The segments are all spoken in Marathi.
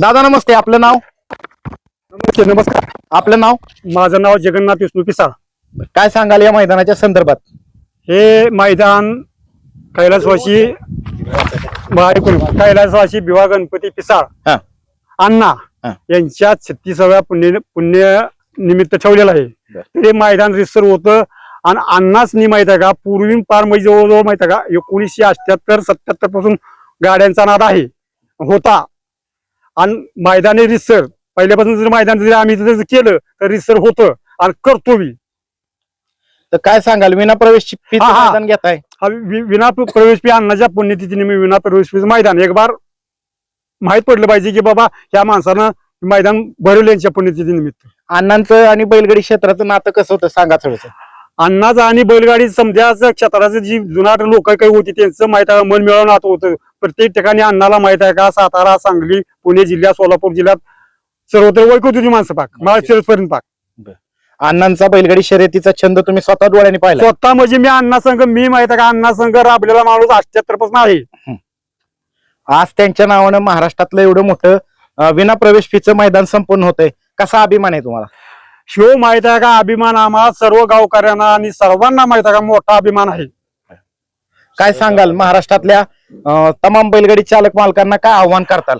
दादा नमस्ते. आपलं नाव? नमस्ते नमस्कार. आपलं नाव? माझं नाव जगन्नाथ विष्णू पिसाळ. काय सांगाल या मैदानाच्या संदर्भात? हे मैदान कैलासवासी ऐकून कैलासवासी बिवा गणपती पिसाळ हा. अण्णा. यांच्या छत्तीसाव्या पुण्य पुण्य निमित्त ठेवलेलं आहे. ते मैदान रिसर होतं आणि अण्णाच नी माहीत आहे का? पूर्वी पार म्हणजे जवळजवळ माहीत आहे का? एकोणीसशे अठ्याहत्तर सत्याहत्तरपासून गाड्यांचा नाद आहे होता. आणि मैदानी रिसर पहिल्यापासून जर मैदान जर आम्ही जर केलं तर रिसर होतं आणि करतो बी. तर काय सांगाल? विना प्रवेश घेताय. विना प्र- प्रवेश फी अन्नाच्या पुण्यतिथीने मी विना प्रवेश मैदान. एक बार माहीत पडलं पाहिजे की बाबा या माणसानं मैदान भरवलं यांच्या पुण्यतिथी निमित्त. अण्णांचं आणि बैलगाडी क्षेत्राचं नातं कसं होतं? सांगा थोडस. अण्णाचं आणि बैलगाडी समजाचं क्षेत्राचं जी जुनाट लोक काही होती त्यांचं माहीत आहे मन मिळवून आता होतं. प्रत्येक ठिकाणी अण्णाला माहीत आहे का? सातारा सांगली पुणे जिल्ह्यात सोलापूर जिल्ह्यात सर्वत्र ओळखत होती माणसं पाक. माळशिरसपर्यंत पाक. अण्णांचा बैलगाडी शर्यतीचा छंद तुम्ही स्वतः डोळ्याने पाहिला. स्वतः म्हणजे मी अण्णा संघ मी माहीत आहे का? अण्णा संघ राबलेला माणूस अठ्याहत्तरपासून आहे आज त्यांच्या नावानं महाराष्ट्रातलं एवढं मोठं विना प्रवेश फीचं मैदान संपन्न होतंय. कसा अभिमान आहे तुम्हाला? शिव माहीत आहे का? अभिमान आम्हाला सर्व गावकऱ्यांना आणि सर्वांना माहीत आहे का? मोठा अभिमान आहे. काय सांगाल? महाराष्ट्रातल्या अं, तमाम बैलगाडी चालक मालकांना काय आव्हान करताल?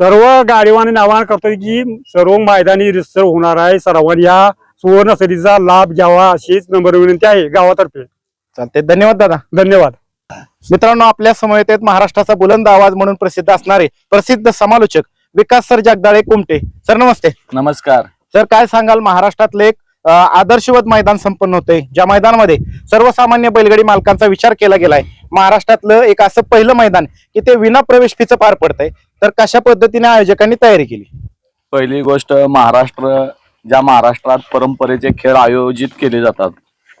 सर्व गाडीवानी आवाहन करतोय की सर्व मैदानी रिसर होणार आहे. सर्वांनी या सुवर्ण संधीचा लाभ घ्यावा अशीच नंबर विनंती आहे गावातर्फे. चालते धन्यवाद दादा. धन्यवाद. मित्रांनो आपल्या समवेत आहेत महाराष्ट्राचा बुलंद आवाज म्हणून प्रसिद्ध असणारे प्रसिद्ध समालोचक विकास सर जगदाळे कुमटे. सर नमस्ते. नमस्कार. सर काय सांगाल? महाराष्ट्रातले एक आदर्शवत मैदान संपन्न होते ज्या मैदानामध्ये सर्वसामान्य बैलगाडी मालकांचा विचार केला गेलाय महाराष्ट्रातलं एक असं पहिलं मैदान की ते विना प्रवेश फीचं पार पडतंय. तर कशा पद्धतीने आयोजकांनी तयारी केली? पहिली गोष्ट महाराष्ट्र ज्या महाराष्ट्रात परंपरेचे खेळ आयोजित केले जातात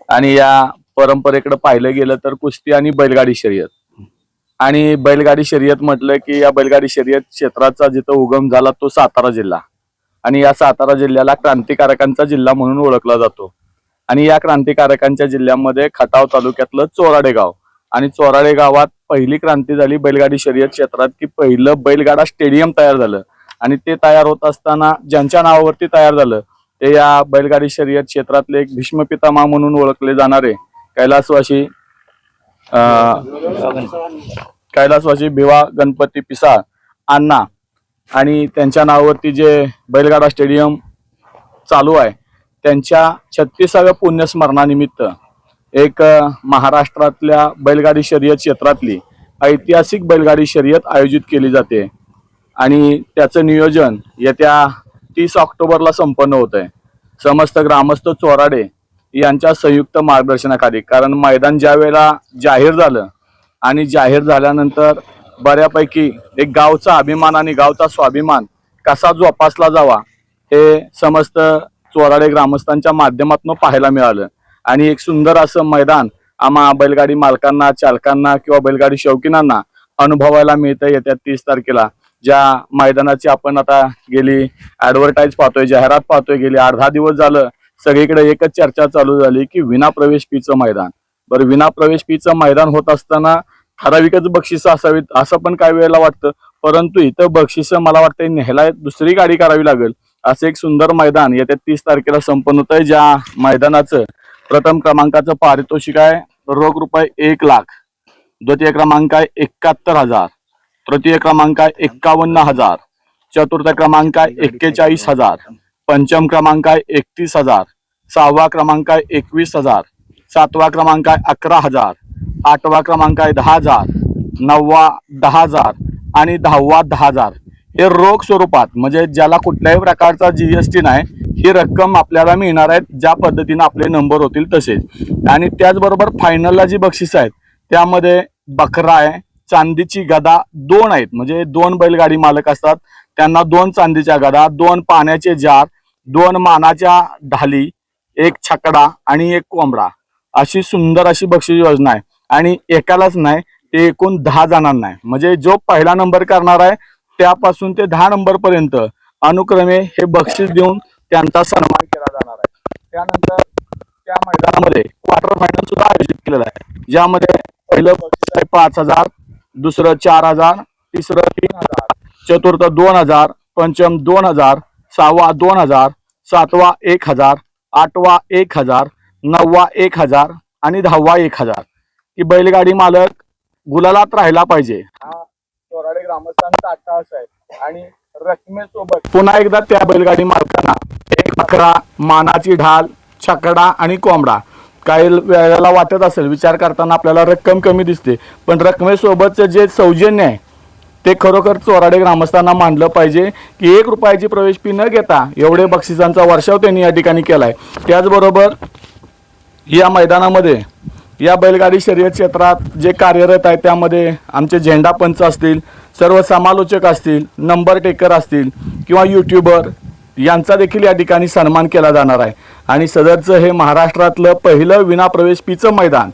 आणि या परंपरेकडे पाहिलं गेलं तर कुस्ती आणि बैलगाडी शर्यत. आणि बैलगाडी शर्यत म्हटलं की या बैलगाडी शर्यत क्षेत्राचा जिथं उगम झाला तो सातारा जिल्हा. आणि या सातारा जिल्ह्याला क्रांतिकारकांचा जिल्हा म्हणून ओळखला जातो. आणि या क्रांतिकारकांच्या जिल्ह्यामध्ये खटाव तालुक्यातलं चोराडे गाव आणि चोराडे गावात पहिली क्रांती झाली बैलगाडी शर्यत क्षेत्रात की पहिलं बैलगाडा स्टेडियम तयार झालं. आणि ते तयार होत असताना ज्यांच्या नावावरती तयार झालं ते या बैलगाडी शर्यत क्षेत्रातले एक भीष्म पितामह म्हणून ओळखले जाणारे कैलासवासी कैलासवासी भिवा गणपती पिसाळ अण्णा आणि त्यांच्या नावावरती जे बैलगाडा स्टेडियम चालू आहे त्यांच्या छत्तीसाव्या पुण्यस्मरणानिमित्त एक महाराष्ट्रातल्या बैलगाडी शर्यत क्षेत्रातली ऐतिहासिक बैलगाडी शर्यत आयोजित केली जाते आणि त्याचं नियोजन येत्या तीस ऑक्टोबरला संपन्न होत आहे समस्त ग्रामस्थ चोराडे यांच्या संयुक्त मार्गदर्शनाखाली. कारण मैदान ज्या वेळेला जाहीर झालं आणि जाहीर झाल्यानंतर बऱ्यापैकी एक गावचा अभिमान आणि गावचा स्वाभिमान कसा जोपासला जावा हे समस्त चोराडे ग्रामस्थांच्या माध्यमातून पाहायला मिळालं. आणि एक सुंदर असं मैदान आम्हा बैलगाडी मालकांना चालकांना किंवा बैलगाडी शौकीनांना अनुभवायला मिळतं येत्या तीस तारखेला. ज्या मैदानाची आपण आता गेली ऍडव्हर्टाईज पाहतोय जाहिरात पाहतोय गेली अर्धा दिवस झालं सगळीकडे एकच चर्चा चालू झाली की विना प्रवेश फीचं मैदान. बरं विना प्रवेश फीचं मैदान होत असताना ठराविकच बक्षिसं असावीत असं पण काही वेळेला वाटतं. परंतु इथं बक्षिसं मला वाटतं न्यायला दुसरी गाडी करावी लागेल. असं एक सुंदर मैदान येत्या तीस तारखेला संपन्न होत आहे ज्या मैदानाचं प्रथम क्रमांकाचं पारितोषिक आहे. रोख रुपये एक लाख. द्वितीय क्रमांक आहे एकाहत्तर हजार. तृतीय क्रमांक आहे एक्कावन्न हजार. चतुर्थ क्रमांक आहे एक्केचाळीस हजार. पंचम क्रमांक आहे एकतीस हजार सहावा क्रमांक आहे एकवीस हजार सातवा क्रमांक आहे अकरा हजार आठवा क्रमांक आहे दहा हजार नववा दहा हजार आणि दहावा दहा हजार. हे रोख स्वरूपात म्हणजे ज्याला कुठल्याही प्रकारचा जी एस टी नाही ही रक्कम आपल्याला मिळणार आहेत ज्या पद्धतीनं आपले नंबर होतील तसेच. आणि त्याचबरोबर फायनलला जी बक्षीस आहेत त्यामध्ये बकरा आहे चांदीची गदा दोन आहेत. म्हणजे दोन बैलगाडी मालक असतात त्यांना दोन चांदीच्या गदा दोन पाण्याचे जार दोन मानाच्या ढाली एक छकडा आणि एक कोंबडा. अशी सुंदर अशी बक्षीस योजना आहे. आणि एकालाच नाही ते एकूण दहा जणांना आहे. म्हणजे जो पहिला नंबर करणार आहे त्यापासून ते दहा नंबर पर्यंत अनुक्रमे हे बक्षीस देऊन त्यांचा सन्मान केला जाणार आहे. त्यानंतर त्या मैदानामध्ये क्वार्टर फायनल सुद्धा आयोजित केलेला आहे. ज्यामध्ये पहिलं बक्षीस आहे पाच हजार दुसरं चार हजार तिसरं तीन हजार चतुर्थ दोन हजार पंचम दोन हजार सहावा दोन हजार सातवा एक हजार आठवा एक हजार नववा एक हजार आणि दहावा एक हजार. ही बैलगाडी मालक गुलालात राहिला पाहिजे. हा चोराडे ग्रामस्थांचा अट्टाहास आहे आणि रकमेसोबत पुन्हा एकदा त्या बैलगाडी मालकांना एक बकरा मानाची ढाल छकडा आणि कोंबडा. काही वेळेला वाटत असेल विचार करताना आपल्याला रक्कम कमी दिसते पण रकमेसोबतचं जे सौजन्य आहे ते खरोखर चोराडे ग्रामस्थांना मानलं पाहिजे की एक रुपयाची प्रवेश फी न घेता एवढे बक्षिसांचा वर्षाव त्यांनी या ठिकाणी केला आहे त्याचबरोबर या मैदानामध्ये या बैलगाडी शर्यत क्षेत्रात जे कार्यरत आहे त्यामध्ये आमचे झेंडा पंच असतील सर्व समालोचक असतील नंबर टेकर असतील किंवा यूट्यूबर यांचा देखील या ठिकाणी सन्मान केला जाणार आहे. आणि सदरचं हे महाराष्ट्रातलं पहिलं विना प्रवेश फीचं मैदान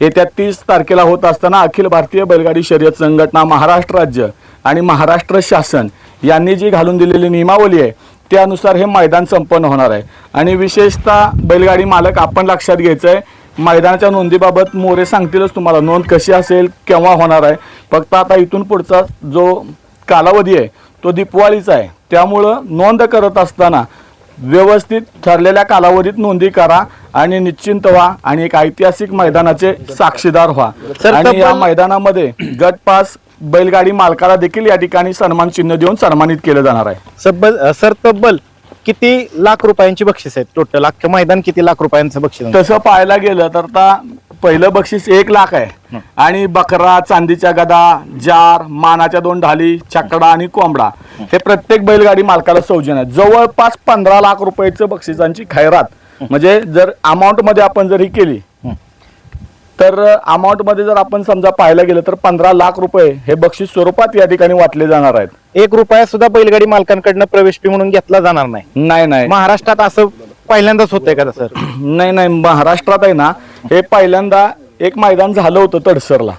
येत्या तीस तारखेला होत असताना अखिल भारतीय बैलगाडी शर्यत संघटना महाराष्ट्र राज्य आणि महाराष्ट्र शासन यांनी जी घालून दिलेली नियमावली आहे त्यानुसार हे मैदान संपन्न होणार आहे. आणि विशेषतः बैलगाडी मालक आपण लक्षात घ्यायचं आहे मैदानाच्या नोंदीबाबत मोरे सांगतीलच तुम्हाला. नोंद कशी असेल केव्हा होणार आहे? फक्त आता इथून पुढचा जो कालावधी आहे तो दीपवाळीचा आहे. त्यामुळं नोंद करत असताना व्यवस्थित ठरलेल्या कालावधीत नोंदी करा आणि निश्चिंत व्हा आणि एक ऐतिहासिक मैदानाचे साक्षीदार व्हा. आणि या मैदानामध्ये गट पास बैलगाडी मालकाला देखील या ठिकाणी सन्मान चिन्ह देऊन सन्मानित केलं जाणार आहे. सब्बल अ, सर तब्बल किती लाख रुपयांची बक्षीस आहेत? टोटल अख्खं मैदान किती लाख रुपयांचं बक्षीस आहे? तसं पाहायला गेलं तर आता पहिलं बक्षीस एक लाख आहे. आणि बकरा चांदीच्या गदा जार मानाच्या दोन ढाली छकडा आणि कोंबडा. हे. प्रत्येक बैलगाडी मालकाला सौजन्य आहे. जवळपास पंधरा लाख रुपयाचं बक्षिसांची खैरात. म्हणजे जर अमाऊंटमध्ये आपण जर ही केली तर अमाऊंटमध्ये जर आपण समजा पाहायला गेलं तर पंधरा लाख रुपये हे बक्षीस स्वरूपात या ठिकाणी वाटले जाणार आहेत. एक रुपया सुद्धा बैलगाडी मालकांकडनं प्रवेश फी म्हणून घेतला जाणार नाही. नाही नाही. महाराष्ट्रात असं पहिल्यांदाच होतंय का सर नाही नाही. महाराष्ट्रात आहे ना हे पहिल्यांदा एक मैदान झालं होतं तडसरला.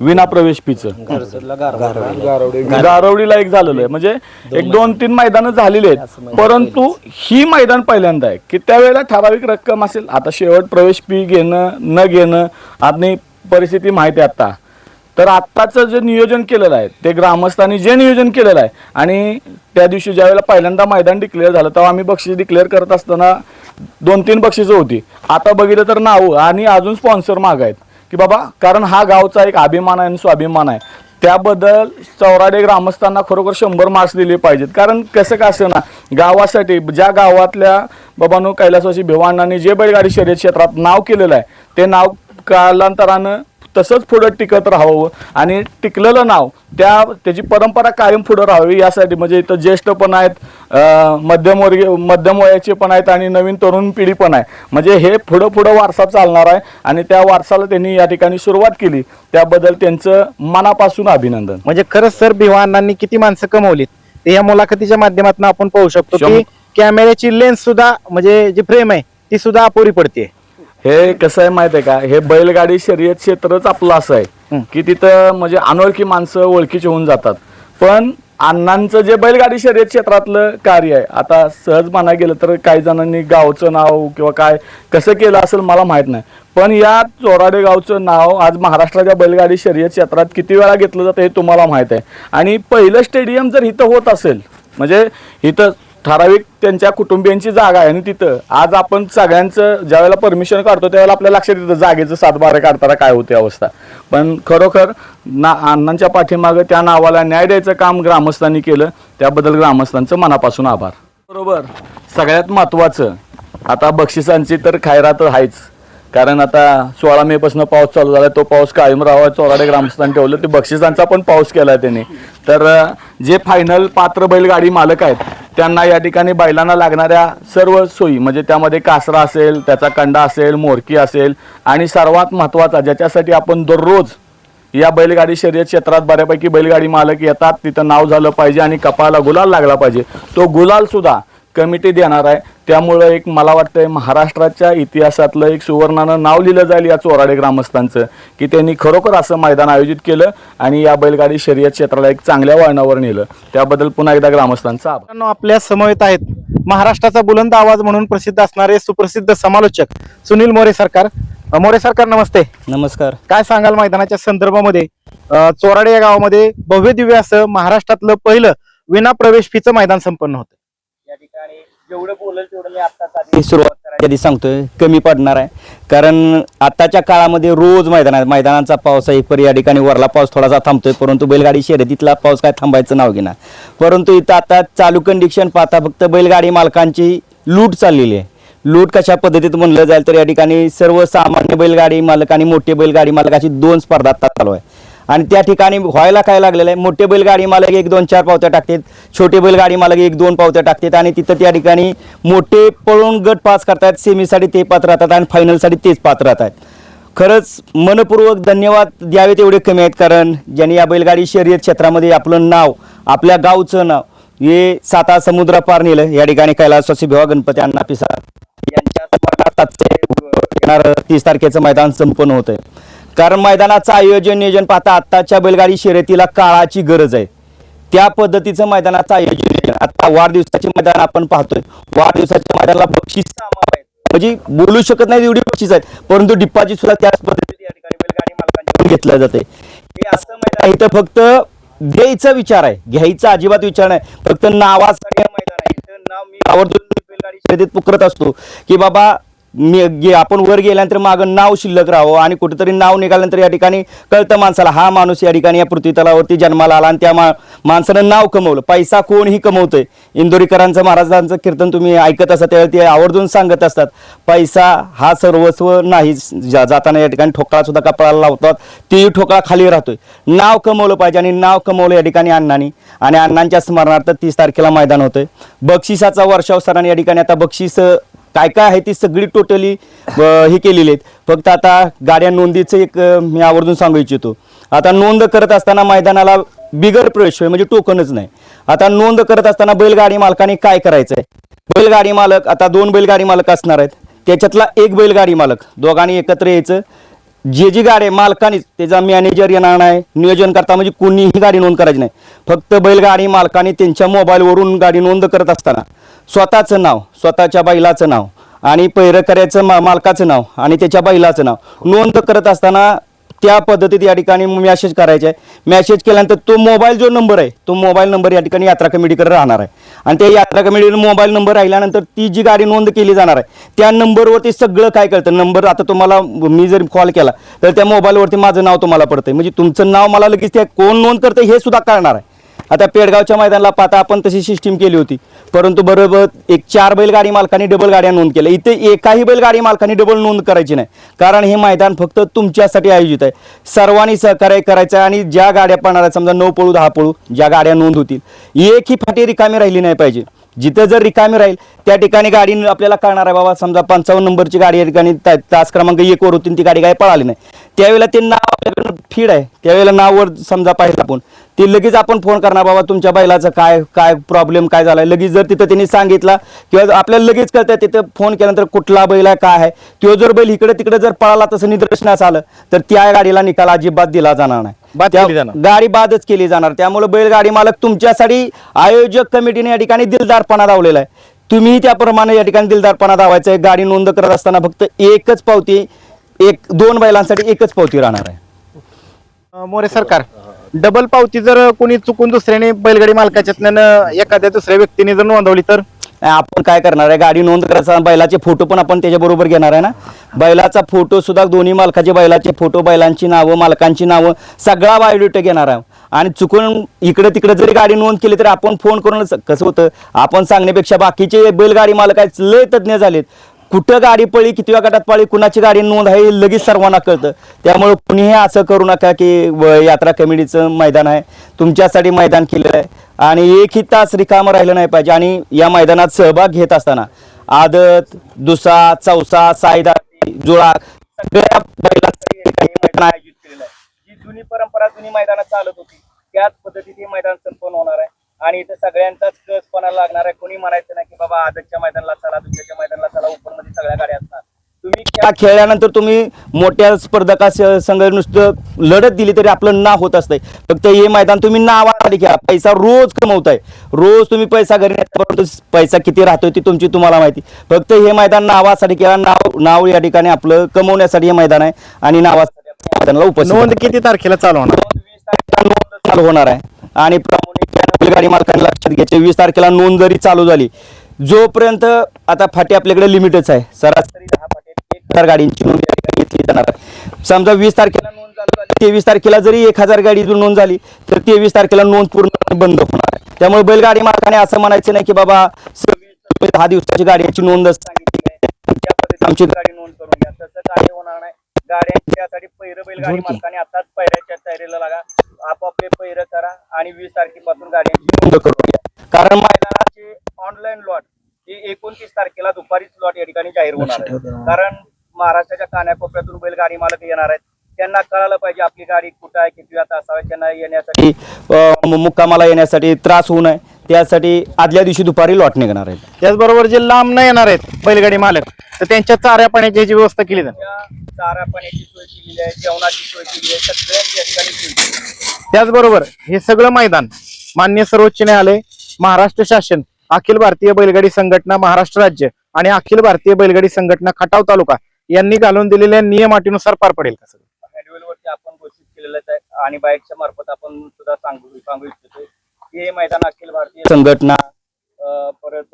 विना प्रवेश फीचं गारवडीला एक झालेलं आहे. म्हणजे एक दोन तीन मैदान झालेली आहेत. परंतु ही मैदान पहिल्यांदा आहे. की त्यावेळेला ठराविक रक्कम असेल. आता शेवट प्रवेश फी घेणं न घेणं आणि परिस्थिती माहिती आहे आता. तर आत्ताचं जे नियोजन केलेलं आहे ते ग्रामस्थांनी जे नियोजन केलेलं आहे आणि त्या दिवशी ज्यावेळेला पहिल्यांदा मैदान डिक्लेअर झालं तेव्हा आम्ही बक्षीस डिक्लेअर करत असताना दोन तीन बक्षिसं होती. आता बघितलं तर नाव आणि अजून स्पॉन्सर माग आहेत. की बाबा कारण हा गावचा एक अभिमान आहे आणि स्वाभिमान आहे. त्याबद्दल चौराडे ग्रामस्थांना खरोखर शंभर मार्क्स दिले पाहिजेत. कारण कसं का असं ना गावासाठी ज्या गावातल्या बाबांनो कैलासवासी भिवाणांनी जे बैलगाडी शर्यत क्षेत्रात नाव केलेलं आहे ते नाव कालांतरानं तसंच पुढं टिकत राहावं आणि टिकलेलं नाव त्या त्याची परंपरा कायम पुढं राहावी यासाठी. म्हणजे इथं ज्येष्ठ पण आहेत मध्यमवर्गीय मध्यम वयाचे पण आहेत आणि नवीन तरुण पिढी पण आहे. म्हणजे हे पुढं पुढं वारसा चालणार आहे आणि त्या वारसाला त्यांनी या ठिकाणी सुरुवात केली. त्याबद्दल त्यांचं मनापासून अभिनंदन. म्हणजे खरंच सर भिवानांनी किती माणसं कमवलीत. ते या मुलाखतीच्या माध्यमातून आपण पाहू शकतो की कॅमेऱ्याची लेन्स सुद्धा म्हणजे जी फ्रेम आहे ती सुद्धा अपुरी पडते हे कसं आहे माहिती आहे का? हे बैलगाडी शर्यत क्षेत्रच आपलं असं आहे. की तिथं म्हणजे अनोळखी माणसं ओळखीची होऊन जातात. पण अण्णांचं जे बैलगाडी शर्यत क्षेत्रातलं कार्य आहे आता सहज म्हणा गेलं तर काही जणांनी गावचं नाव किंवा काय कसं केलं असेल मला माहीत नाही. पण या चोराडे गावचं नाव आज महाराष्ट्राच्या बैलगाडी शर्यत क्षेत्रात किती वेळा घेतलं जातं हे तुम्हाला माहीत आहे. आणि पहिलं स्टेडियम जर इथं होत असेल म्हणजे इथं ठराविक त्यांच्या कुटुंबियांची जागा आहे आणि तिथं. आज आपण सगळ्यांचं ज्यावेळेला परमिशन काढतो त्यावेळेला आपल्या लक्षात येतं जागेचं सातबारा काढताना काय होते अवस्था. पण खरोखर ना अण्णांच्या पाठीमागं त्या नावाला न्याय द्यायचं काम ग्रामस्थांनी केलं त्याबद्दल ग्रामस्थांचं मनापासून आभार. बरोबर. सगळ्यात महत्त्वाचं आता बक्षिसांची तर खैरात आहेच. कारण आता सोळा मे पासून पाऊस चालू झाला तो पाऊस कायम राहावा चोराडे ग्रामस्थांनी ठेवलं ते बक्षिसांचा पण पाऊस केला त्याने. तर जे फायनल पात्र बैलगाडी मालक आहेत त्यांना या ठिकाणी बैलांना लागणाऱ्या सर्व सोयी म्हणजे त्यामध्ये कासरा असेल त्याचा कंडा असेल मोरकी असेल आणि सर्वात महत्त्वाचा ज्याच्यासाठी आपण दररोज या बैलगाडी शर्यत क्षेत्रात बऱ्यापैकी बैलगाडी मालक येतात तिथं नाव झालं पाहिजे आणि कपाळाला गुलाल लागला पाहिजे. तो गुलाल सुद्धा कमिटी देणार आहे. त्यामुळं एक मला वाटतंय महाराष्ट्राच्या इतिहासातलं एक सुवर्णानं नाव लिहिलं जाईल या चोराडे ग्रामस्थांचं की त्यांनी खरोखर असं मैदान आयोजित केलं आणि या बैलगाडी शर्यत क्षेत्राला एक चांगल्या वळणावर नेलं. त्याबद्दल पुन्हा एकदा ग्रामस्थांचा आभार. आपल्या समवेत आहेत महाराष्ट्राचा बुलंद आवाज म्हणून प्रसिद्ध असणारे सुप्रसिद्ध समालोचक सुनील मोरे सरकार. मोरे सरकार नमस्ते. नमस्कार. काय सांगाल मैदानाच्या संदर्भामध्ये? चोराडे या गावामध्ये भव्य दिव्य असं महाराष्ट्रातलं पहिलं विना प्रवेश फीचं मैदान संपन्न होतं. जेवढं बोलेल तेवढं मी आता सुरुवात करायची. आधी सांगतोय? कमी पडणार आहे. कारण आताच्या काळामध्ये रोज मैदान आहे मैदानाचा पाऊस आहे. पर या ठिकाणी वरला पाऊस थोडासा थांबतोय. परंतु बैलगाडी शर्यतीतला पाऊस काय थांबायचं नाव घेणार. परंतु इथं आता चालू कंडिशन पाहता फक्त बैलगाडी मालकांची लूट चाललेली आहे. लूट कशा पद्धतीत म्हणलं जाईल तर या ठिकाणी सर्वसामान्य बैलगाडी मालक आणि मोठे बैलगाडी मालकाची दोन स्पर्धा आता चालू आहे. आणि त्या ठिकाणी व्हायला काय लागलेलं आहे? मोठे बैलगाडी मालक एक दोन चार पावत्या टाकतात छोटे बैलगाडी मालक एक दोन पावत्या टाकतात आणि तिथं त्या ठिकाणी मोठे पळून गट पास करतात सेमीसाठी ते पात्र राहतात आणि फायनलसाठी तेच पात्र राहतात. खरंच मनपूर्वक धन्यवाद द्यावेत एवढे कमी आहेत कारण ज्यांनी या बैलगाडी शर्यत क्षेत्रामध्ये आपलं नाव आपल्या गावचं नाव हे साता समुद्रापार नेलं या ठिकाणी कैलासवासी भेवा गणपती अण्णा पिसाळ यांच्या स्मरणार्थ येणार तीस तारखेचं मैदान संपन्न होतं आहे कारण मैदानाचं आयोजन नियोजन पाहता आत्ताच्या बैलगाडी शर्यतीला काळाची गरज आहे. त्या पद्धतीचं मैदानाचं आयोजन नियोजन. आता वाढदिवसाचे मैदान आपण पाहतोय. वाढदिवसाच्या मैदानाला बक्षीस म्हणजे बोलू शकत नाही एवढी बक्षीस आहेत. परंतु डिप्पाची सुद्धा त्याच पद्धतीने या ठिकाणी बैलगाडी मालकांच्याकडून घेतलं जाते. हे असं मैदान इथं फक्त द्यायचा विचार आहे. घ्यायचा अजिबात विचार नाही. फक्त नावासाठी मैदान आहे. इथं नाव मी आवर्जून बैलगाडी शर्यतीत पुकरत असतो. की बाबा मी गे- आपण वर गेल्यानंतर मागं नाव शिल्लक राहावं आणि कुठेतरी नाव निघाल्यानंतर या ठिकाणी कळतं माणसाला हा माणूस या ठिकाणी या पृथ्वीतलावरती जन्माला आला आणि त्या मा माणसानं नाव कमवलं. पैसा कोणही कमवतोय. इंदोरीकरांचं महाराजांचं कीर्तन तुम्ही ऐकत असता त्यावेळी ते आवर्जून सांगत असतात पैसा हा सर्वस्व नाही. जा- जाताना या ठिकाणी ठोकळा सुद्धा कपाळाला लावतात. तेही ठोकळा खाली राहतोय. नाव कमवलं पाहिजे आणि नाव कमवलं या ठिकाणी अण्णांनी. आणि अण्णांच्या स्मरणार्थ तीस तारखेला मैदान होतंय. बक्षिसाचा वर्षाव सरांनी या ठिकाणी आता बक्षीस काय काय आहे ती सगळी टोटली हे केलेली आहेत. फक्त आता गाड्या नोंदीचं एक मी आवर्जून सांगू इच्छितो. आता नोंद करत असताना मैदानाला बिगर प्रवेश म्हणजे टोकनच नाही. आता नोंद करत असताना बैलगाडी मालकाने काय करायचं आहे बैलगाडी मालक आता दोन बैलगाडी मालक असणार आहेत. त्याच्यातला एक बैलगाडी मालक दोघांनी एकत्र यायचं. जे जी गाडी मालकानेच त्याचा मॅनेजर येणार नाही नियोजन करता म्हणजे कोणीही गाडी नोंद करायची नाही. फक्त बैलगाडी मालकाने त्यांच्या मोबाईलवरून गाडी नोंद करत असताना स्वतःचं नाव स्वतःच्या बैलाचं नाव आणि पैरकऱ्याचं मा मालकाचं नाव आणि त्याच्या बैलाचं नाव नोंद करत असताना त्या पद्धतीत या ठिकाणी मॅसेज करायचा. आहे मॅसेज केल्यानंतर तो मोबाईल जो नंबर आहे तो मोबाईल नंबर या ठिकाणी यात्रा कमिटीकडे राहणार आहे. आणि त्या यात्रा कमिटीने मोबाईल नंबर राहिल्यानंतर ती जी गाडी नोंद केली जाणार आहे त्या नंबरवरती सगळं काय कळतं? नंबर आता तुम्हाला मी जर कॉल केला तर त्या मोबाईलवरती माझं नाव तुम्हाला पडतं म्हणजे तुमचं नाव मला लगेच त्या कोण नोंद करतं हे सुद्धा कळणार आहे. आता पेडगावच्या मैदानाला पाहता आपण तशी सिस्टीम केली होती. परंतु बरोबर एक चार बैलगाडी मालकांनी डबल गाड्या नोंद केल्या. इथे एकाही बैलगाडी मालकांनी डबल नोंद करायची नाही. कारण हे मैदान फक्त तुमच्यासाठी आयोजित आहे. सर्वांनी सहकार्य करायचं आहे आणि ज्या गाड्या पडणार आहेत समजा नऊ पळू दहा पळू ज्या गाड्या नोंद होतील एकही फाटी रिकामी राहिली नाही पाहिजे. जिथं जर रिकामी राहील त्या ठिकाणी गाडी आपल्याला कळणार आहे बाबा समजा पंचावन्न नंबरची गाडी या ठिकाणी तास क्रमांक एक वर होती ती गाडी काय पळाली नाही. त्यावेळेला ते नाव आपल्याकडनं फीड आहे. त्यावेळेला नाववर समजा पाहिजे आपण. ते लगेच आपण फोन करणार बाबा तुमच्या बैलाचं काय काय प्रॉब्लेम काय झालाय? लगेच जर तिथं त्यांनी सांगितला किंवा आपल्याला लगेच कळतं तिथं फोन केल्यानंतर कुठला बैल आहे काय आहे? तो जर बैल इकडे तिकडे जर पळाला तसं निदर्शनास आलं तर त्या गाडीला निकाल अजिबात दिला जाणार नाही. बाद त्या- केली जाणार. गाडी बादच केली जाणार. त्यामुळे बैलगाडी मालक तुमच्यासाठी आयोजक कमिटीने या ठिकाणी दिलदारपणा दावलेला आहे. तुम्ही त्याप्रमाणे या ठिकाणी दिलदारपणा दावायचा आहे. गाडी नोंद करत असताना फक्त एकच पावती एक दोन बैलांसाठी एकच पावती राहणार आहे. अ, मोरे सरकार. डबल पावती जर कोणी चुकून दुसऱ्याने बैलगाडी मालकाच्यातनं एखाद्या दुसऱ्या व्यक्तीने जर नोंदवली तर? नाही, आपण काय करणार आहे? गाडी नोंद करायचा बैलाचे फोटो पण आपण त्याच्याबरोबर घेणार आहे ना? बैलाचा फोटो सुद्धा दोन्ही मालकाचे बैलाचे फोटो बैलांची नावं मालकांची नावं सगळा बायोडेटा घेणार आहे. आणि चुकून इकडे तिकडे जरी गाडी नोंद केली तर आपण फोन करून कसं होतं? आपण सांगण्यापेक्षा बाकीचे बैलगाडी मालक आहेत लय तज्ज्ञ झालेत. कुठं गाडी पळी किती गटात पळी कुणाची गाडी नोंद आहे हे लगेच सर्वांना कळतं. त्यामुळे कुणीही असं करू नका की व- यात्रा कमिटीचं मैदान आहे. तुमच्यासाठी मैदान केलेलं आहे. आणि एकही तास रिकामं राहिलं नाही पाहिजे. आणि या मैदानात सहभाग घेत असताना आदत दुसा चौसा सायदा जुळा सगळ्या मैदान आयोजित केलेलं आहे. जी जुनी परंपरा जुनी मैदानात चालत होती त्याच पद्धतीत हे मैदान संपन्न होणार आहे. आणि इथं सगळ्यांचाच कसपणा लागणार आहे कोणी म्हणायचं नाही की बाबा तुम्ही खेळ खेळल्यानंतर तुम्ही मोठ्या स्पर्धका संघ नुसतं लढत दिली तरी आपलं नाव होत असतंय. फक्त हे मैदान तुम्ही नावासाठी खेळा. पैसा रोज कमवताय. रोज तुम्ही पैसा घरी परंतु पैसा किती राहतोय ती तुमची तुम्हाला माहिती. फक्त हे मैदान नावासाठी खेळा. नाव नाव या ठिकाणी आपलं कमवण्यासाठी हे मैदान आहे आणि नावासाठी मैदानाला उपस्थित नोंद किती तारखेला चालू होणार? नोंद वीस तारखेला नोंद चालू होणार आहे. आणि प्रामुख्याने बैलगाडी मालकांनी लक्षात घ्यायचे वीस तारखेला नोंद जरी चालू झाली जोपर्यंत आता फाटी आपल्याकडे लिमिटच आहे सरासरी दहा फाट्यात एक हजार गाडींची नोंद या ठिकाणी घेतली जाणार आहे. समजा वीस तारखेला नोंद चालू झाली तेवीस तारखेला जरी एक हजार गाडीची नोंद झाली तर तेवीस तारखेला नोंद पूर्ण बंद होणार आहे. त्यामुळे बैलगाडी मालकाने असं म्हणायचं नाही की बाबा सव्वीस दहा दिवसाची गाडीची नोंद आमची गाडी नोंद करून घ्या. तसं काही होणार नाही. गाड्यांच्यासाठी पहिरं बैलगाडी मालकाने आताच पैऱ्याच्या तयारीला लागा. आपापले पैर करा आणि वीस तारखेपासून गाड्यांची नोंद करून घ्या. कारण मैदानाचे ऑनलाईन लॉट हे एकोणतीस तारखेला दुपारीच लॉट या ठिकाणी जाहीर होणार आहे. कारण महाराष्ट्राच्या कानाकोपऱ्यातून बैलगाडी मालक येणार आहेत. त्यांना कळालं पाहिजे आपली गाडी कुठं आहे किती वेळात असावे त्यांना येण्यासाठी मुक्कामाला येण्यासाठी त्रास होऊ नये. त्यासाठी आदल्या दिवशी दुपारी लॉट निघणार आहेत. त्याचबरोबर जे लांब न येणार आहेत बैलगाडी मालक तर त्यांच्या चाऱ्या पाण्याची ह्याची व्यवस्था केली त्या चारा पाण्याची सोय केलेली आहे जेवणाची सोय केलेली आहे सगळ्यांची या ठिकाणी. त्याचबरोबर हे सगळं मैदान मान्य सर्वोच्च न्यायालय महाराष्ट्र शासन अखिल भारतीय बैलगाडी संघटना महाराष्ट्र राज्य आणि अखिल भारतीय बैलगाडी संघटना खटाव तालुका यांनी घालून दिलेल्या नियम अटीनुसार पार पडेल का सगळं? आपण घोषित केलेलंच आहे आणि बाईकच्या मार्फत आपण सुद्धा सांगू सांगू इच्छितो की हे मैदान अखिल भारतीय संघटना परत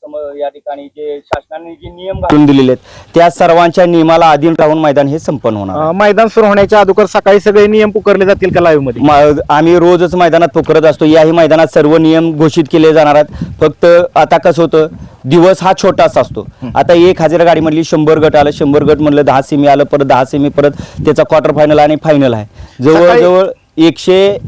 सम- या ठिकाणी जे शासनाने जे नियम घालून दिलेले आहेत त्या सर्वांच्या नियमाला अधीन राहून मैदान हे संपन्न होणार. अं, मैदान सुरू होण्याच्या अगोदर सकाळी सगळे नियम पुकारले जातील का लाईव्हमध्ये? म- आम्ही रोजच मैदानात पोकरत असतो. याही मैदानात सर्व नियम घोषित केले जाणार आहेत. फक्त आता कसं होतं दिवस हा छोटासा असतो. आता एक हजार गाडी म्हणली शंभर गट आलं शंभर गट म्हणलं दहा सेमी आलं परत दहा सेमी परत त्याचा क्वार्टर फायनल आणि फायनल आहे. जवळजवळ एकशे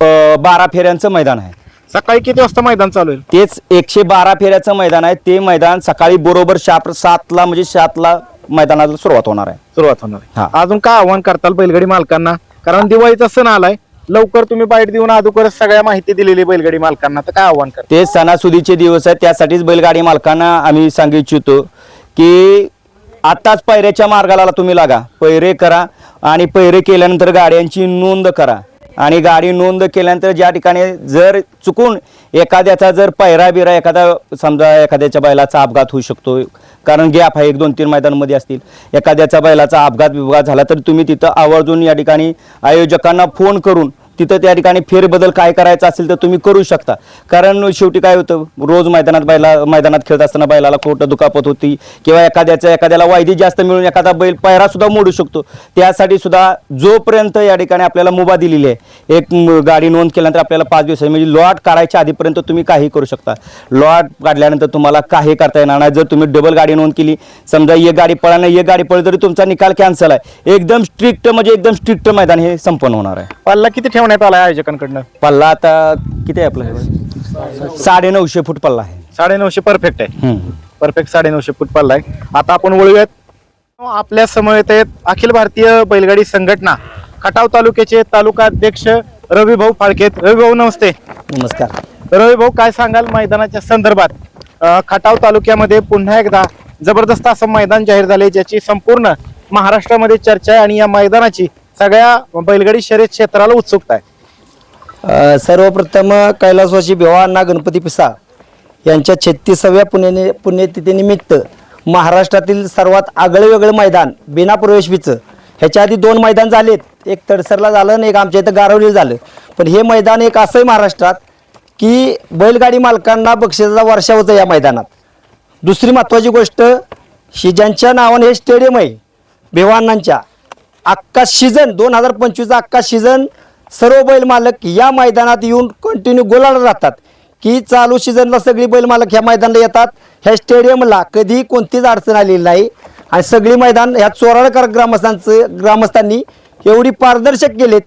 अं, बारा फेऱ्यांचं मैदान आहे. सकाळी किती वाजता मैदान चालू होईल? तेच एकशे बारा फेऱ्याचं मैदान आहे. ते मैदान सकाळी बरोबर शाप सातला म्हणजे सातला मैदानाला सुरुवात होणार आहे. सुरुवात होणार हा. आहे अजून काय आव्हान करताल बैलगाडी मालकांना? कारण दिवाळीचा सण आलाय. लवकर तुम्ही बाईट देऊन अगोदरच सगळ्या माहिती दिलेली बैलगाडी मालकांना. तर काय आव्हान करता ते सणासुदीचे दिवस आहेत. त्यासाठीच बैलगाडी मालकांना आम्ही सांगू इच्छितो की आताच पैऱ्याच्या मार्गाला तुम्ही लागा. पैरे करा आणि पैरे केल्यानंतर गाड्यांची नोंद करा. आणि गाडी नोंद केल्यानंतर ज्या ठिकाणी जर चुकून एखाद्याचा जर पैरा बिरा एखादा समजा एखाद्याच्या बैलाचा अपघात होऊ शकतो कारण गॅप आहे एक दोन तीन मैदानामध्ये असतील. एखाद्याचा बैलाचा अपघात विभाग झाला तर तुम्ही तिथं आवर्जून या ठिकाणी आयोजकांना फोन करून तिथं त्या ठिकाणी फेरबदल काय करायचा असेल तर तुम्ही करू शकता. कारण शेवटी काय होतं रोज मैदानात बैला मैदानात खेळत असताना बैलाला खोटं दुखापत होती किंवा एखाद्याच्या एखाद्याला वायदी जास्त मिळून एखादा बैल पायरा सुद्धा मोडू शकतो. त्यासाठी सुद्धा जोपर्यंत या ठिकाणी आपल्याला मुभा दिलेली आहे एक गाडी नोंद केल्यानंतर आपल्याला पाच दिवस म्हणजे लॉट काढायच्या आधीपर्यंत तुम्ही काही करू शकता. लॉट काढल्यानंतर तुम्हाला काही करता येणार नाही. जर तुम्ही डबल गाडी नोंद केली समजा एक गाडी पळा नाही एक गाडी पळली तरी तुमचा निकाल कॅन्सल आहे. एकदम स्ट्रिक्ट म्हणजे एकदम स्ट्रिक्ट मैदान हे संपन्न होणार आहे. पल्ला किती ठेवा ठेवण्यात आलाय आयोजकांकडनं? पल्ला आता किती आहे आपला? साडे नऊशे फूट पल्ला आहे. साडेनऊशे परफेक्ट आहे. परफेक्ट साडेनऊशे फूट पल्ला आहे. आता आपण वळूयात. आपल्या समवेत आहेत अखिल भारतीय बैलगाडी संघटना खटाव तालुक्याचे तालुका अध्यक्ष रवी भाऊ फाळकेत रवी भाऊ नमस्ते. नमस्कार. रवी भाऊ काय सांगाल मैदानाच्या संदर्भात? खटाव तालुक्यामध्ये पुन्हा एकदा जबरदस्त असं मैदान जाहीर झाले ज्याची संपूर्ण महाराष्ट्रामध्ये चर्चा आहे आणि या मैदानाची सगळ्या बैलगाडी शर्यत क्षेत्राला उत्सुकता आहे अ, सर्वप्रथम कैलासवासी भिवा अण्णा गणपती पिसा यांच्या छत्तीसाव्या पुण्य पुण्यतिथीनिमित्त महाराष्ट्रातील सर्वात आगळं वेगळं मैदान बिना प्रवेशवीचं. ह्याच्या आधी दोन मैदान झालेत. एक तडसरला झालं आणि एक आमच्या इथं गारवली झालं. पण हे मैदान एक असंही महाराष्ट्रात की बैलगाडी मालकांना बक्षिसाचा वर्षा होतं या मैदानात. दुसरी महत्त्वाची गोष्ट ही ज्यांच्या नावाने हे स्टेडियम आहे भिवानांच्या अख्खा सीझन दोन हजार पंचवीसचा अख्खा सीझन सर्व बैल मालक या मैदानात येऊन कंटिन्यू गोलाला राहतात. की चालू सीझनला सगळी बैल मालक ह्या मैदानाला येतात. ह्या स्टेडियमला कधी कोणतीच अडचण आलेली नाही. आणि सगळी मैदान ह्या चोराळकर ग्रामस्थांचं ग्रामस्थांनी एवढी पारदर्शक केलेत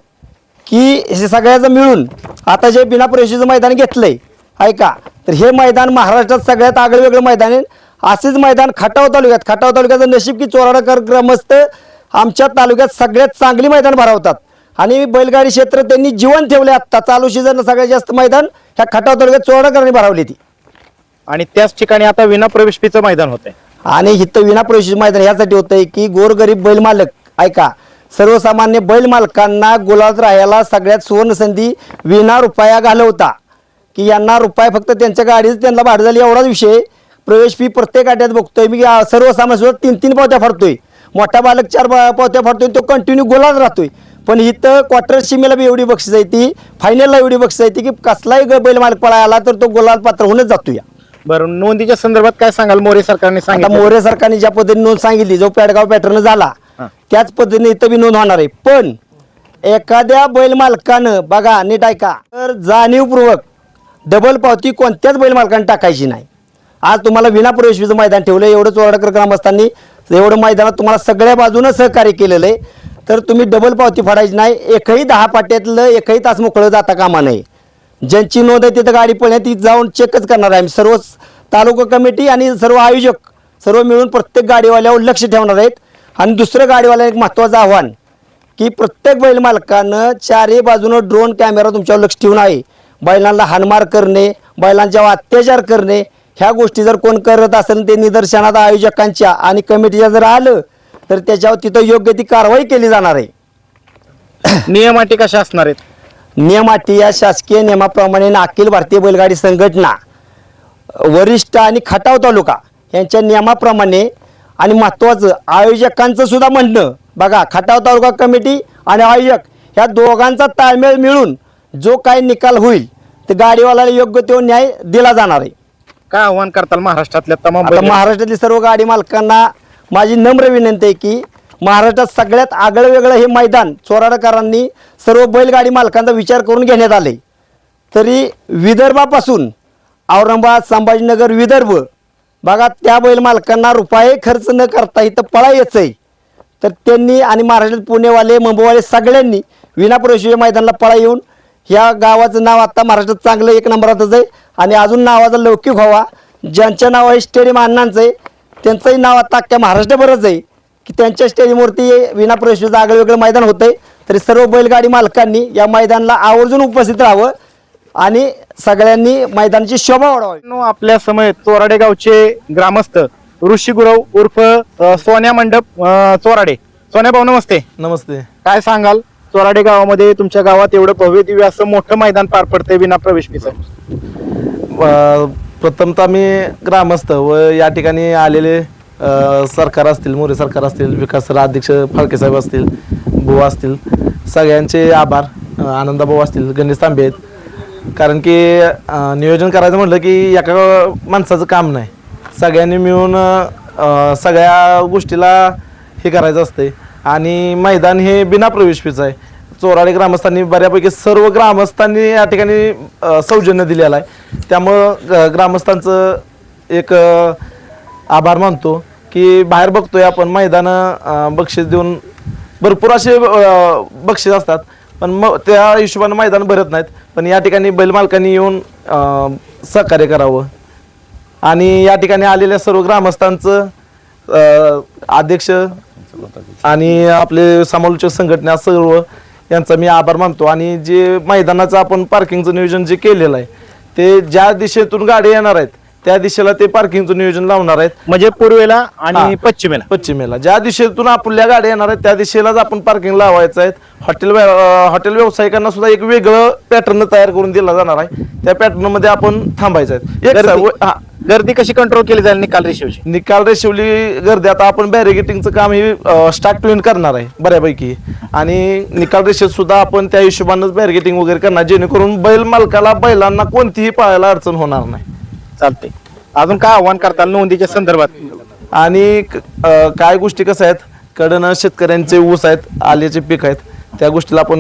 की हे सगळ्याचं मिळून आता जे बिना प्रवेशीचं मैदान घेतलंय ऐका तर हे मैदान महाराष्ट्रात सगळ्यात आगळं वेगळं मैदान आहे. असेच मैदान खटाव तालुक्यात खटाव तालुक्याचं नशीब की चोराडकर ग्रामस्थ आमच्या तालुक्यात सगळ्यात चांगली मैदान भरवतात. आणि बैलगाडी क्षेत्र त्यांनी जीवन ठेवले आत्ता. चालू सीझनला सगळ्यात जास्त मैदान ह्या खटाव तालुक्यात चोराडकरांनी भरवली ती. आणि त्याच ठिकाणी आता विना प्रवेश फीचं मैदान होत आहे आणि इथं विनाप्रवेश मैदान यासाठी होतंय की गोरगरीब बैल मालक ऐका सर्वसामान्य बैल मालकांना गुलाबात राहायला सगळ्यात सुवर्ण संधी विना रुपया घालवता. की यांना रुपये फक्त त्यांच्या गाडीच त्यांना भाडं झाली एवढाच विषय. प्रवेश फी प्रत्येक गाड्यात बघतोय. मी सर्वसामान्य सुद्धा तीन तीन पावत्या फाडतोय. मोठा बालक चार पावत्या फाडतोय तो कंटिन्यू गोलाच राहतोय. पण इथं क्वार्टर सीमेला बी एवढी बक्षीस आहे ती. फायनलला एवढी बक्षीस आहे ती की कसलाही ग- बैल मालक पळा आला तर तो गोलाल पात्र होऊनच जातो या बरं नोंदीच्या संदर्भात काय सांगाल? मोरे सरकारने आता सांगितलं. मोरे सरकारने ज्या पद्धतीने नोंद सांगितली जो पेडगाव पॅटर्न झाला हा. त्याच पद्धतीने इथं बी नोंद होणार आहे. पण एखाद्या बैल मालकानं बघा नीट ऐका तर जाणीवपूर्वक डबल पावती कोणत्याच बैल मालकाने टाकायची नाही. आज तुम्हाला विना प्रवेशचं मैदान ठेवलं एवढं चोराडकर ग्रामस्थांनी एवढं मैदानात तुम्हाला सगळ्या बाजूनं सहकार्य केलेलं आहे. तर तुम्ही डबल पावती फाडायची नाही एकही दहा पाट्यातलं एकही तास मोकळं जाता कामा नये. ज्यांची नोंद आहे तिथं गाडी पळण्यात ती जाऊन चेकच करणार आहे. आम्ही सर्व तालुका कमिटी आणि सर्व आयोजक सर्व मिळून प्रत्येक गाडीवाल्यावर लक्ष ठेवणार आहेत. आणि दुसरं गाडीवाल्याला एक महत्त्वाचं आव्हान की प्रत्येक बैल मालकानं चारही बाजूनं ड्रोन कॅमेरा तुमच्यावर लक्ष ठेवून आहे. बैलांना हानमार करणे बैलांच्यावर अत्याचार करणे ह्या गोष्टी जर कोण करत असेल ते निदर्शनात आयोजकांच्या आणि कमिटीच्या जर आलं तर त्याच्यावर तिथं योग्य ती कारवाई केली जाणार आहे. नियम अटी कशा असणार आहेत? नियम अटी या शासकीय नियमाप्रमाणे अखिल भारतीय बैलगाडी संघटना वरिष्ठ आणि खटाव तालुका यांच्या नियमाप्रमाणे आणि महत्त्वाचं आयोजकांचं सुद्धा म्हणणं. बघा खटाव तालुका कमिटी आणि आयोजक ह्या दोघांचा ताळमेळ मिळून जो काही निकाल होईल ते गाडीवाल्याला योग्य तो न्याय दिला जाणार आहे. काय आव्हान करताल महाराष्ट्रातल्या तमाम आता महाराष्ट्रातील सर्व गाडी मालकांना माझी नम्र विनंती आहे की महाराष्ट्रात सगळ्यात आगळं वेगळं हे मैदान चोराडकरांनी सर्व बैलगाडी मालकांचा विचार करून घेण्यात आले तरी विदर्भापासून औरंगाबाद संभाजीनगर विदर्भ बघा त्या बैल मालकांना रुपये खर्च न करता इथं पळा यायचं आहे. तर त्यांनी आणि महाराष्ट्रात पुणेवाले मुंबईवाले सगळ्यांनी विनाप्रवेशी मैदानाला पळा येऊन ह्या गावाचं नाव आता महाराष्ट्रात चांगलं एक नंबरातच आहे. आणि अजून नावाचा लौकिक व्हावा. ज्यांच्या नाव आहे स्टेडियम अण्णांचं आहे त्यांचंही नाव आता अख्ख्या महाराष्ट्रभरच आहे. की त्यांच्या स्टेडियमवरती विनाप्रवेशाचं आगळं वेगळं मैदान होतं आहे तरी सर्व बैलगाडी मालकांनी या मैदानाला आवर्जून उपस्थित राहावं आणि सगळ्यांनी मैदानाची शोभा वाढवावी. आपल्या समय चोराडे गावचे ग्रामस्थ ऋषी गुरव उर्फ सोन्या मंडप चोराडे. सोन्या भाऊ नमस्ते. नमस्ते. काय सांगाल? चोराडे गावामध्ये तुमच्या गावात एवढं भव्य दिव्य असं मोठं मैदान पार पडतंय विना प्रवेश प्रथमतः मी ग्रामस्थ व या ठिकाणी आलेले अ, सरकार असतील मोरे सरकार असतील विकास सर अध्यक्ष फाळके साहेब असतील बुवा असतील सगळ्यांचे आभार अ, आनंदाभाऊ असतील गणेश तांबे आहेत. कारण की अ, नियोजन करायचं म्हटलं की एका माणसाचं काम नाही. सगळ्यांनी मिळून अ, सगळ्या गोष्टीला हे करायचं असते आणि मैदान हे बिना प्रवेश फीचं आहे. चोराडे ग्रामस्थांनी बऱ्यापैकी सर्व ग्रामस्थांनी या ठिकाणी सौजन्य दिलेलं आहे. त्यामुळं ग्रामस्थांचं एक आभार मानतो की बाहेर बघतोय आपण मैदानं बक्षीस देऊन भरपूर असे बक्षीस असतात. पण मग त्या हिशोबानं मैदान भरत नाहीत. पण या ठिकाणी बैलमालकांनी येऊन सहकार्य करावं. आणि या ठिकाणी आलेल्या सर्व ग्रामस्थांचं अध्यक्ष आणि आपले समालोचक संघटना सर्व यांचा मी आभार मानतो. आणि जे मैदानाचं आपण पार्किंगचं नियोजन जे केलेलं आहे ते ज्या दिशेतून गाडी येणार आहेत त्या दिशेला ते पार्किंगचं नियोजन लावणार आहेत. म्हणजे पूर्वेला आणि हा. पश्चिमेला. पश्चिमेला. ज्या दिशेतून आपल्या गाड्या येणार आहेत त्या दिशेलाच आपण पार्किंग लावायचं आहे. हॉटेल व्या- अं, हॉटेल व्यावसायिकांना सुद्धा एक वेगळं पॅटर्न तयार करून दिला जाणार आहे. त्या पॅटर्नमध्ये आपण थांबायचं आहे. एक गर्दी- हा, कशी कंट्रोल केली जाईल निकाल रेषेवरची निकाल रेशिवली गर्दी. आता आपण बॅरिगेटिंगचं काम हे स्टार्ट टू करणार आहे बऱ्यापैकी. आणि निकाल रेषेत सुद्धा आपण त्या हिशोबानंच बॅरिगेटिंग वगैरे करणार जेणेकरून बैल मालकाला बैलांना कोणतीही पाहायला अडचण होणार नाही. चालते अजून काय आव्हान करताल नोंदीच्या संदर्भात? आणि क- अं, काय गोष्टी कसं आहेत? कडनं शेतकऱ्यांचे ऊस आहेत आल्याचे पीक आहेत. त्या गोष्टीला आपण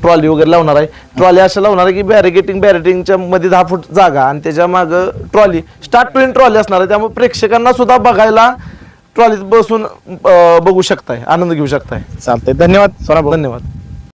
ट्रॉली वगैरे लावणार आहे. ट्रॉली अशा लावणार आहे की बॅरिगेटिंग बॅरिगेटिंगच्या मध्ये दहा फूट जागा आणि त्याच्या मागं ट्रॉली. स्टार्ट टू ट्रॉली असणार आहे. त्यामुळे प्रेक्षकांना सुद्धा बघायला ट्रॉलीत बसून अं, बघू शकताय आनंद घेऊ शकताय. चालतंय. धन्यवाद. सोना धन्यवाद.